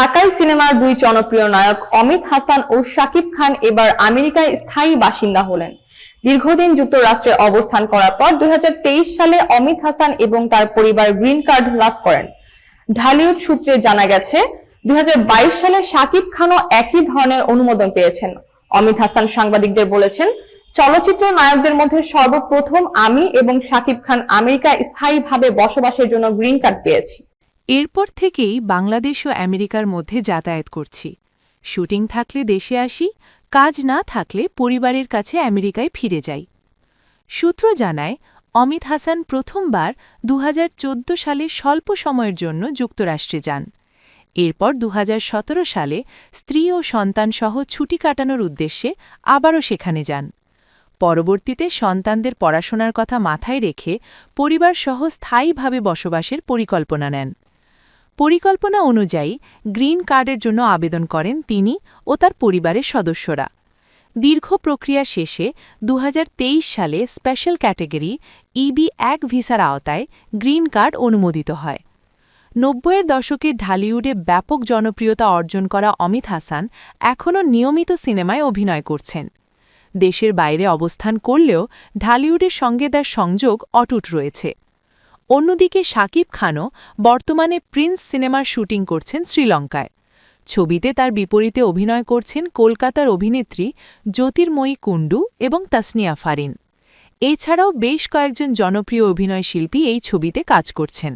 ঢাকায় সিনেমার দুই জনপ্রিয় নায়ক অমিত হাসান ও শাকিব খান এবার আমেরিকায় স্থায়ী বাসিন্দা হলেন। দীর্ঘদিন যুক্তরাষ্ট্রে অবস্থান করার পর দুই সালে অমিত হাসান এবং তার পরিবার গ্রিন কার্ড লাভ করেন। ঢালিউড সূত্রে জানা গেছে, দুই হাজার বাইশ সালে শাকিব খানও একই ধরনের অনুমোদন পেয়েছেন। অমিত হাসান সাংবাদিকদের বলেছেন, চলচ্চিত্র নায়কদের মধ্যে সর্বপ্রথম আমি এবং শাকিব খান আমেরিকায় স্থায়ীভাবে বসবাসের জন্য গ্রিন কার্ড পেয়েছি। এরপর থেকেই বাংলাদেশ ও আমেরিকার মধ্যে যাতায়াত করছি। শুটিং থাকলে দেশে আসি, কাজ না থাকলে পরিবারের কাছে আমেরিকায় ফিরে যাই। সূত্র জানায়, অমিত হাসান প্রথমবার দুহাজার চোদ্দ সালে স্বল্প সময়ের জন্য যুক্তরাষ্ট্রে যান। এরপর দু হাজার সতেরো সালে স্ত্রী ও সন্তানসহ ছুটি কাটানোর উদ্দেশ্যে আবারও সেখানে যান। পরবর্তীতে সন্তানদের পড়াশোনার কথা মাথায় রেখে পরিবারসহ স্থায়ীভাবে বসবাসের পরিকল্পনা নেন। পরিকল্পনা অনুযায়ী গ্রিন কার্ডের জন্য আবেদন করেন তিনি ও তার পরিবারের সদস্যরা। দীর্ঘ প্রক্রিয়া শেষে দু হাজার তেইশ সালে স্পেশাল ক্যাটেগরি ইবি এক ভিসার আওতায় গ্রিন কার্ড অনুমোদিত হয়। নব্বইয়ের দশকে ঢালিউডে ব্যাপক জনপ্রিয়তা অর্জন করা অমিত হাসান এখনও নিয়মিত সিনেমায় অভিনয় করছেন। দেশের বাইরে অবস্থান করলেও ঢালিউডের সঙ্গে তার সংযোগ অটুট রয়েছে। অন্যদিকে শাকিব খানও বর্তমানে প্রিন্স সিনেমার শুটিং করছেন শ্রীলঙ্কায়। ছবিতে তার বিপরীতে অভিনয় করছেন কলকাতার অভিনেত্রী জ্যোতির্ময়ী কুণ্ডু এবং তাসনিয়া ফারিন। এছাড়াও বেশ কয়েকজন জনপ্রিয় অভিনয়শিল্পী এই ছবিতে কাজ করছেন।